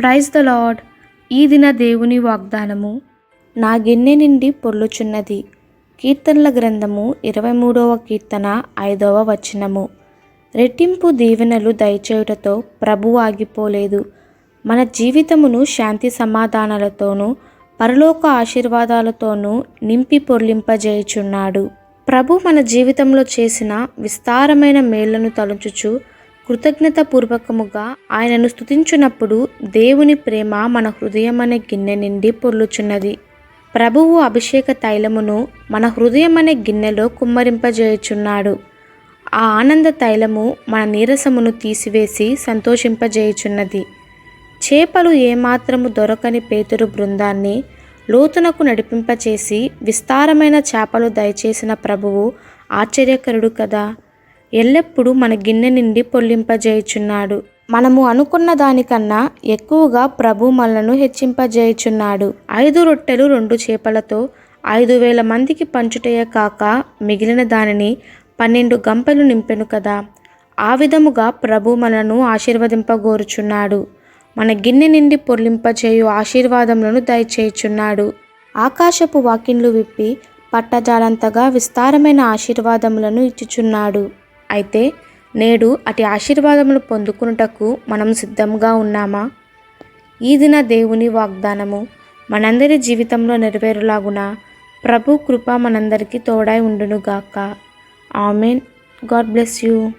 Praise the lord ఈ దిన దేవుని వాగ్దానము. నా గిన్నె నిండి పొర్లుచున్నది. కీర్తనల గ్రంథము ఇరవై మూడవ కీర్తన ఐదవ వచనము. రెట్టింపు దీవెనలు దయచేయుటతో ప్రభు ఆగిపోలేదు. మన జీవితమును శాంతి సమాధానాలతోనూ పరలోక ఆశీర్వాదాలతోనూ నింపి పొర్లింపజేయుచున్నాడు. ప్రభు మన జీవితంలో చేసిన విస్తారమైన మేళ్ళను తలుచుచు కృతజ్ఞతాపూర్వకముగా ఆయనను స్థుతించున్నప్పుడు దేవుని ప్రేమ మన హృదయం అనే గిన్నె నిండి పొర్లుచున్నది. ప్రభువు అభిషేక తైలమును మన హృదయం అనే గిన్నెలో కుమ్మరింపజేయుచున్నాడు. ఆ ఆనంద తైలము మన నీరసమును తీసివేసి సంతోషింపజేయుచున్నది. చేపలు ఏమాత్రము దొరకని పేతురు బృందాన్ని లోతునకు నడిపింపచేసి విస్తారమైన చేపలు దయచేసిన ప్రభువు ఆశ్చర్యకరుడు కదా. ఎల్లప్పుడూ మన గిన్నె నిండి పొల్లింపజేయుచున్నాడు. మనము అనుకున్న దానికన్నా ఎక్కువగా ప్రభు మనలను హెచ్చింపజేయుచున్నాడు. ఐదు రొట్టెలు రెండు చేపలతో ఐదు వేల మందికి పంచుటయే కాక మిగిలిన దానిని పన్నెండు గంపలు నింపెను కదా. ఆ విధముగా ప్రభు మనను ఆశీర్వదింపగోరుచున్నాడు. మన గిన్నె నిండి పొర్లింపచేయు ఆశీర్వాదములను దయచేయుచున్నాడు. ఆకాశపు వాకిన్లు విప్పి పట్టజాలంతగా విస్తారమైన ఆశీర్వాదములను ఇచ్చుచున్నాడు. అయితే నేడు అటు ఆశీర్వాదములు పొందుకున్నటకు మనం సిద్ధంగా ఉన్నామా? ఈ దిన దేవుని వాగ్దానము మనందరి జీవితంలో నెరవేరులాగున? ప్రభు కృప మనందరికీ తోడై ఉండునుగాక. ఆమెన్. God bless you.